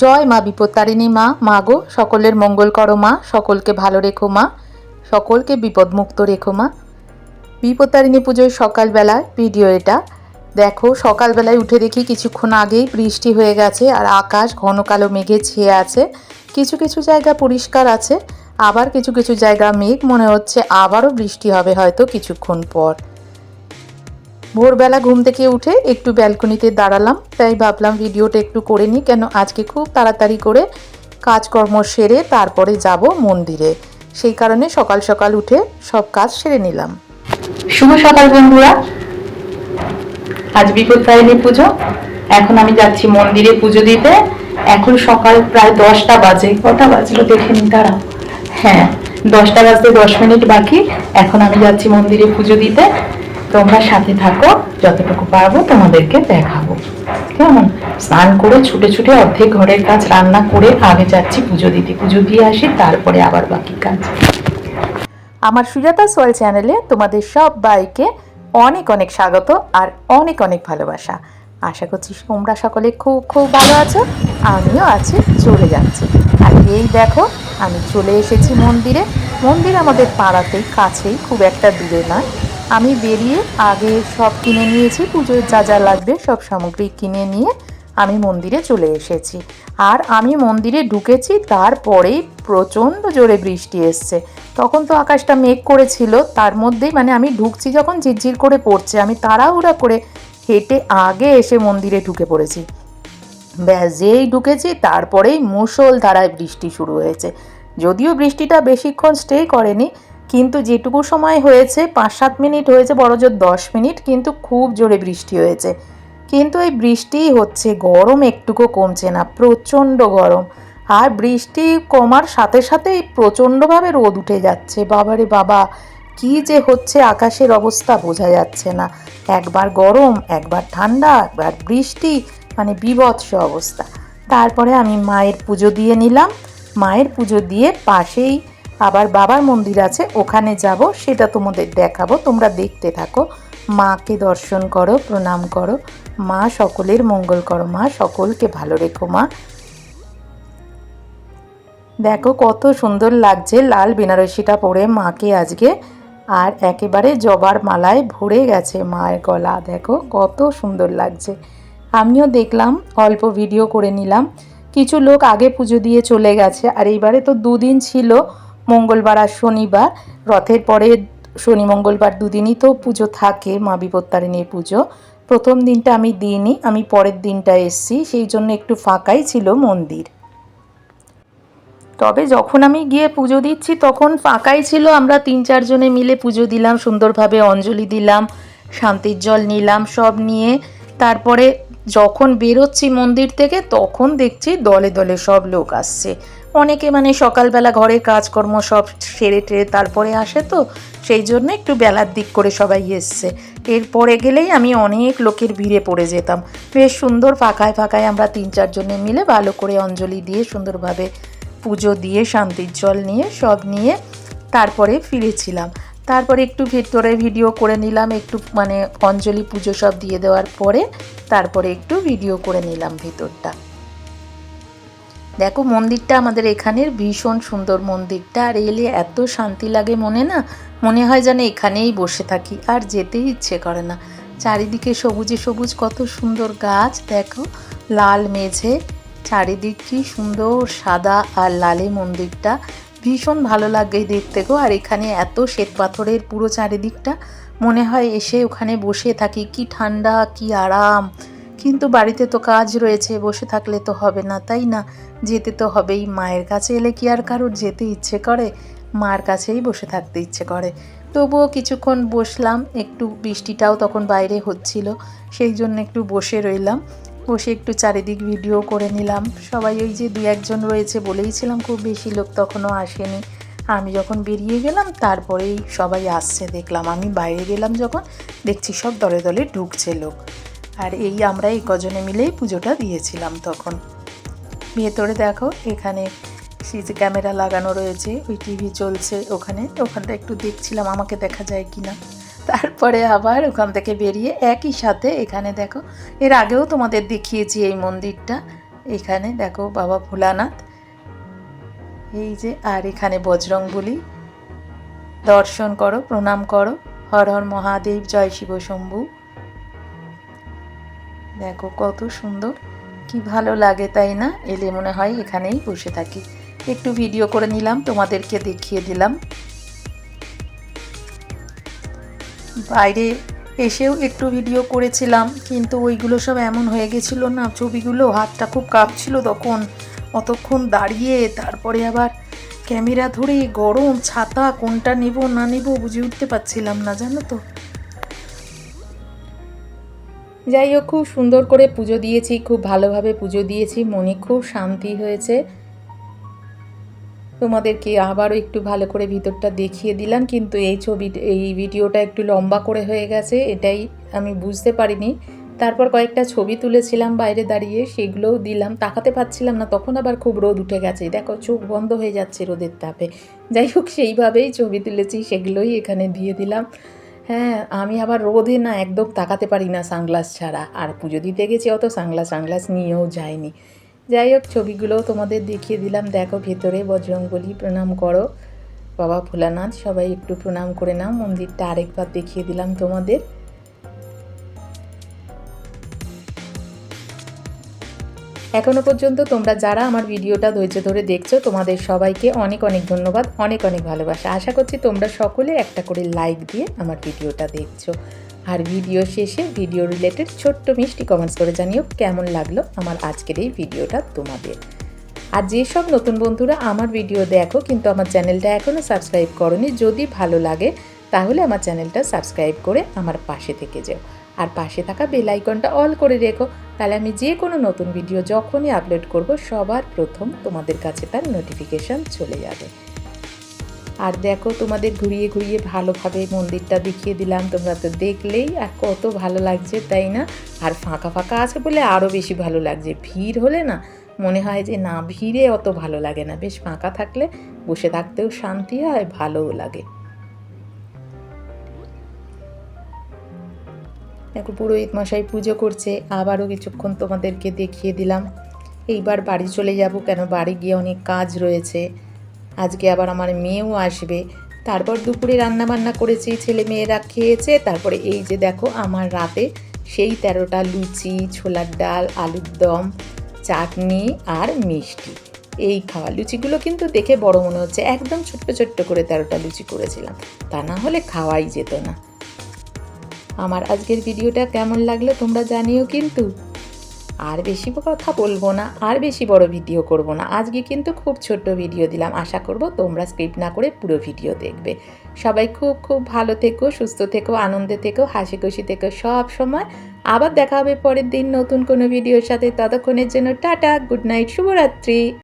জয় মা বিপত্তারিণী মা মা গো, সকলের মঙ্গল করো মা, সকলকে ভালো রেখো মা, সকলকে বিপদমুক্ত রেখো মা। বিপত্তারিণী পুজোয় সকালবেলায় ভিডিও এটা। দেখো, সকালবেলায় উঠে দেখি কিছুক্ষণ আগেই বৃষ্টি হয়ে গেছে আর আকাশ ঘন কালো মেঘে ছেয়ে আছে। কিছু কিছু জায়গা পরিষ্কার আছে, আবার কিছু কিছু জায়গা মেঘ, মনে হচ্ছে আবারও বৃষ্টি হবে হয়তো কিছুক্ষণ পর। ভোরবেলা ঘুম থেকে উঠে একটু ব্যালকনিতে দাঁড়ালাম, তাই ভাবলাম ভিডিওটা একটু করে নিই, কেন আজকে খুব তাড়াতাড়ি করে কাজকর্ম সেরে তারপরে যাব মন্দিরে। সেই কারণে সকাল সকাল উঠে সব কাজ সেরে নিলাম। শুভ সকাল বন্ধুরা। আজ বিপত্তারিণী পুজো। এখন আমি যাচ্ছি মন্দিরে পুজো দিতে। এখন সকাল প্রায় দশটা বাজে। কটা বাজলো দেখে নি দাঁড়াও। হ্যাঁ দশটা বাজতে দশ মিনিট বাকি। এখন আমি যাচ্ছি মন্দিরে পুজো দিতে। তোমরা সাথে থাকো, যতটুকু পারব তোমাদেরকে দেখাবো। কেমন? স্নান করে ছুটে ছুটে অর্ধেক ঘরের কাজ রান্না করে আগে যাচ্ছি, পুজো দিতে। পুজো দিয়ে আসি, তারপরে আবার বাকি কাজ। আমার সুজাতা সোয়াল চ্যানেলে তোমাদের সব বাইকে অনেক অনেক স্বাগত আর অনেক অনেক ভালোবাসা। আশা করছি তোমরা সকলে খুব খুব ভালো আছো, আমিও আছি, চলে যাচ্ছি। আর এই দেখো, আমি চলে এসেছি মন্দিরে। মন্দির আমাদের পাড়াতেই, কাছেই, খুব একটা দূরে নয়। আমি বেরিয়ে আগে সব কিনে নিয়েছি, পুজোর যা যা লাগবে সব সামগ্রী কিনে নিয়ে আমি মন্দিরে চলে এসেছি। আর আমি মন্দিরে ঢুকেছি, তারপরেই প্রচণ্ড জোরে বৃষ্টি এসছে। তখন তো আকাশটা মেঘ করেছিল, তার মধ্যেই মানে আমি ঢুকছি যখন ঝিরঝির করে পড়ছে, আমি তাড়াহুড়া করে হেঁটে আগে এসে মন্দিরে ঢুকে পড়েছি। ব্যাস, যেই ঢুকেছি, তারপরেই মুষল ধারায় বৃষ্টি শুরু হয়েছে। যদিও বৃষ্টিটা বেশিক্ষণ স্টে করেনি কিন্তু যেটুকু সময় হয়েছে পাঁচ সাত মিনিট হয়েছে, বড় জোর দশ মিনিট, কিন্তু খুব জোরে বৃষ্টি হয়েছে। কিন্তু এই বৃষ্টিই হচ্ছে, গরম একটুকু কমছে না, প্রচণ্ড গরম। আর বৃষ্টি কমার সাথে সাথেই প্রচণ্ডভাবে রোদ উঠে যাচ্ছে। বাবারে বাবা, কি যে হচ্ছে আকাশের অবস্থা বোঝা যাচ্ছে না। একবার গরম, একবার ঠান্ডা, একবার বৃষ্টি মানে বিভৎস অবস্থা। তারপরে আমি মায়ের পুজো দিয়ে নিলাম। মায়ের পুজো দিয়ে পাশেই আবার বাবার মন্দির আছে, ওখানে যাব, সেটা তোমাদের দেখাবো। তোমরা দেখতে থাকো। মাকে দর্শন করো, প্রণাম করো। মা সকলের মঙ্গল করো। মা সকলকে ভালো রেখো, মা। দেখো কত সুন্দর লাগছে লাল বেনারসিটা পরে মাকে আজকে। আর একেবারে জবার মালায় ভরে গেছে মায়ের গলা। দেখো কত সুন্দর লাগছে। আমিও দেখলাম, অল্প ভিডিও করে নিলাম। কিছু লোক আগে পুজো দিয়ে চলে গেছে। আর এইবারে তো দুদিন ছিল মঙ্গলবার আর শনিবার। রথের পরে শনি, মঙ্গলবার দুদিনই তো পুজো থাকে, মা বিপত্তারিণীর পুজো। প্রথম দিনটা আমি দিইনি, আমি পরের দিনটা এসছি, সেই জন্য একটু ফাঁকাই ছিল মন্দির। তবে যখন আমি গিয়ে পুজো দিচ্ছি, তখন ফাঁকাই ছিল, আমরা তিন চারজনে মিলে পুজো দিলাম, সুন্দরভাবে অঞ্জলি দিলাম, শান্তির জল নিলাম, সব নিয়ে। তারপরে যখন বেরোচ্ছি মন্দির থেকে, তখন দেখছি দলে দলে সব লোক আসছে। অনেকে মানে সকালবেলা ঘরের কাজকর্ম সব সেরে টেরে তারপরে আসে তো, সেই জন্য একটু বেলার দিক করে সবাই এসছে। এরপরে গেলেই আমি অনেক লোকের ভিড়ে পড়ে যেতাম। বেশ সুন্দর ফাঁকায় ফাঁকায় আমরা তিন চারজনে মিলে ভালো করে অঞ্জলি দিয়ে সুন্দরভাবে পুজো দিয়ে শান্তির জল নিয়ে সব নিয়ে তারপরে ফিরেছিলাম। তারপরে একটু ভেতরে ভিডিও করে নিলাম, একটু মানে অঞ্জলি পুজো সব দিয়ে দেওয়ার পরে তারপরে একটু ভিডিও করে নিলাম ভেতরটা। দেখো মন্দিরটা আমাদের এখানের ভীষণ সুন্দর মন্দিরটা, আর এলে এত শান্তি লাগে মনে না? মনে হয় যেন এখানেই বসে থাকি, আর যেতেই ইচ্ছে করে না। চারিদিকে সবুজে সবুজ, কত সুন্দর গাছ, দেখো। লাল মেঝে, চারিদিক কি সুন্দর সাদা আর লালে মন্দিরটা। ভীষণ ভালো লাগে দেখতে গো, আর এখানে এত শ্বেত পাথরের পুরো চারিদিকটা। মনে হয় এসে ওখানে বসে থাকি, কি ঠান্ডা, কি আরাম। কিন্তু বাড়িতে তো কাজ রয়েছে, বসে থাকলে তো হবে না, তাই না? যেতে তো হবেই, মায়ের কাছে এলে কি আর কারোর যেতে ইচ্ছে করে? মার কাছেই বসে থাকতে ইচ্ছে করে। তবুও কিছুক্ষণ বসলাম, একটু বৃষ্টিটাও তখন বাইরে হচ্ছিল, সেই জন্য একটু বসে রইলাম। বসে একটু চারিদিক ভিডিও করে নিলাম। সবাই ওই যে দু একজন রয়েছে বলেইছিলাম খুব বেশি লোক তখনও আসেনি। আমি যখন বেরিয়ে গেলাম, তারপরেই সবাই আসছে, দেখলাম আমি বাইরে গেলাম যখন, দেখছি সব দলে দলে ঢুকছে লোক। আর এই আমরা এই কজনে মিলেই পুজোটা দিয়েছিলাম তখন। ভেতরে দেখো, এখানে সিসি ক্যামেরা লাগানো রয়েছে, ওই টিভি চলছে ওখানে, ওখানটা একটু দেখছিলাম আমাকে দেখা যায় কি না তারপরে আবার ওখান থেকে বেরিয়ে একই সাথে এখানে দেখো, এর আগেও তোমাদের দেখিয়েছি এই মন্দিরটা, এখানে দেখো বাবা ভোলানাথ। এই যে, আর এখানে বজরং বলি দর্শন করো, প্রণাম করো, হর হর মহাদেব, জয় শিব শম্ভু। দেখো কত সুন্দর। কি ভালো লাগে, তাই না? এলে মনে হয় এখানেই বসে থাকি। একটু ভিডিও করে নিলাম, তোমাদেরকে দেখিয়ে দিলাম। বাইরে এসেও একটু ভিডিও করেছিলাম, কিন্তু ওইগুলো সব এমন হয়ে গেছিল না, ছবিগুলো হাতটা খুব কাঁপছিল তখন। অতক্ষণ দাঁড়িয়ে, তারপরে আবার ক্যামেরা ধরে গরম ছাতা কোনটা নেব না নেব বুঝে উঠতে পারছিলাম না, জানো তো? যাই হোক, খুব সুন্দর করে পুজো দিয়েছি, খুব ভালোভাবে পুজো দিয়েছি, মনে খুব শান্তি হয়েছে। তোমাদেরকে আবারও একটু ভালো করে ভিতরটা দেখিয়ে দিলাম, কিন্তু এই ছবি, এই ভিডিওটা একটু লম্বা করে হয়ে গেছে, এটাই আমি বুঝতে পারিনি। তারপর কয়েকটা ছবি তুলেছিলাম বাইরে দাঁড়িয়ে, সেগুলোও দিলাম। তাকাতে পাচ্ছিলাম না, তখন আবার খুব রোদ উঠে গেছে। দেখো, চোখ বন্ধ হয়ে যাচ্ছে রোদের তাপে। যাই হোক, সেইভাবেই ছবি তুলেছি, সেগুলোই এখানে দিয়ে দিলাম। হ্যাঁ আমি আবার রোদে না একদম তাকাতে পারি না সানগ্লাস ছাড়া। আর পুজো দিতে গেছি অত সানগ্লাস সানগ্লাস নিয়েও যায়নি। যাই হোক ছবিগুলো তোমাদের দেখিয়ে দিলাম। দেখো ভেতরে বজরঙ্গলি প্রণাম করো। বাবা ভোলানাথ, সবাই একটু প্রণাম করে নাও। মন্দিরটা আরেকবার দেখিয়ে দিলাম তোমাদের। এখনও পর্যন্ত তোমরা যারা আমার ভিডিওটা ধৈর্য ধরে দেখছ, তোমাদের সবাইকে অনেক অনেক ধন্যবাদ, অনেক অনেক ভালোবাসা। আশা করছি তোমরা সকলে একটা করে লাইক দিয়ে আমার ভিডিওটা দেখছ। আর ভিডিও শেষে ভিডিও রিলেটেড ছোট্ট মিষ্টি কমেন্টস করে জানিও কেমন লাগল আমার আজকের এই ভিডিওটা তোমাদের। আর যেসব নতুন বন্ধুরা আমার ভিডিও দেখো কিন্তু আমার চ্যানেলটা এখনও সাবস্ক্রাইব করনি, যদি ভালো লাগে তাহলে আমার চ্যানেলটা সাবস্ক্রাইব করে আমার পাশে থেকে যাও। আর পাশে থাকা বেল আইকনটা অল করে রেখো। তাহলে আমি যে কোনো নতুন ভিডিও যখনই আপলোড করব, সবার প্রথম তোমাদের কাছে তার নোটিফিকেশান চলে যাবে। আর দেখো তোমাদের ঘুরিয়ে ঘুরিয়ে ভালোভাবে মন্দিরটা দেখিয়ে দিলাম। তোমরা তো দেখলেই আর কত ভালো লাগছে, তাই না? আর ফাঁকা ফাঁকা আছে বলে আরও বেশি ভালো লাগছে। ভিড় হলে না মনে হয় যে না, ভিড়ে অত ভালো লাগে না। বেশ ফাঁকা থাকলে বসে থাকতেও শান্তি হয়, ভালোও লাগে। দেখো পুরোহিত মশাই পুজো করছে, আবারও কিছুক্ষণ তোমাদেরকে দেখিয়ে দিলাম। এইবার বাড়ি চলে যাব কেন? বাড়ি গিয়ে অনেক কাজ রয়েছে। আজকে আবার আমার মেয়েও আসবে। তারপর দুপুরে রান্না বান্না করেছি ছেলে মেয়েরা খেয়েছে। তারপরে এই যে দেখো, আমার রাতে সেই তেরোটা লুচি, ছোলার ডাল, আলুর দম, চাটনি আর মিষ্টি। এই খাওয়া লুচিগুলো কিন্তু দেখে বড় মনে হচ্ছে, একদম ছোট্ট ছোট্ট করে তেরোটা লুচি করেছিলাম। তা না হলে খাওয়াই যেত না। আমার আজকের ভিডিওটা কেমন লাগল তোমরা জানিও কিন্তু। আর বেশি কথা বলব না, আর বেশি বড় ভিডিও করব না। আজকে কিন্তু খুব ছোট্ট ভিডিও দিলাম। আশা করব তোমরা স্ক্রিপ্ট না করে পুরো ভিডিও দেখবে। সবাই খুব খুব ভালো থেকো, সুস্থ থেকো, আনন্দে থেকো, হাসি খুশি থেকো সব সময়। আবার দেখা হবে পরের দিন নতুন কোনো ভিডিওর সাথে। ততক্ষণের জন্য টাটা, গুড নাইট, শুভরাত্রি।